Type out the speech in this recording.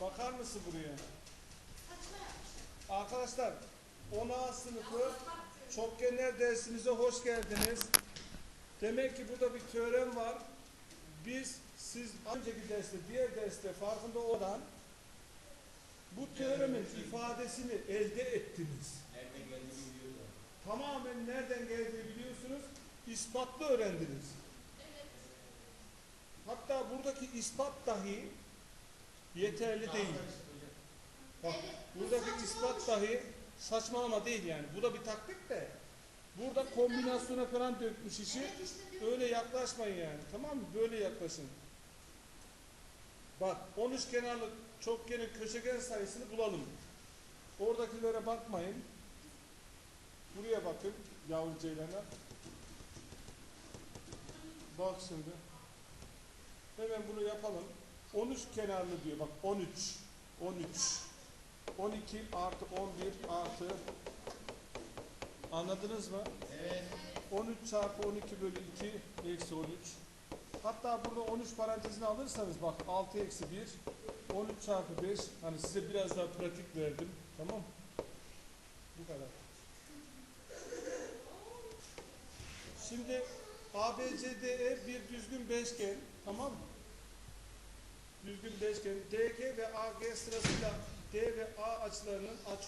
Bakar mısın buraya? Arkadaşlar 10A sınıfı çokgenler dersimize hoş geldiniz. Demek ki burada bir teorem var. Biz siz önceki derste, diğer derste farkında olan bu teoremin ifadesini elde ettiniz. Nerede geldiğini biliyorlar. Tamamen nereden geldiğini biliyorsunuz. İspatlı öğrendiniz. Hatta buradaki ispat dahi yeterli değil. Bak buradaki ispat dahi saçmalama değil yani. Bu da bir taktik de. Burada kombinasyona falan dökmüş işi. Öyle yaklaşmayın yani. Tamam mı? Böyle yaklaşın. Bak 13 kenarlı çokgenin köşegen sayısını bulalım. Oradakilere bakmayın. Buraya bakın yavru ceylana. Bak şimdi. Hemen bunu yapalım. 13 kenarlı diyor. Bak 13. 13. 12 artı 11 artı Anladınız mı? Evet. 13 çarpı 12 bölü 2 eksi 13. Hatta burada 13 parantezini alırsanız bak 6 eksi 1 13 çarpı 5 hani size biraz daha pratik verdim. Tamam Bu kadar. Şimdi ABCDE bir düzgün beşgen. Tamam mı? DG ve AG sırasıyla D ve A açılarının açı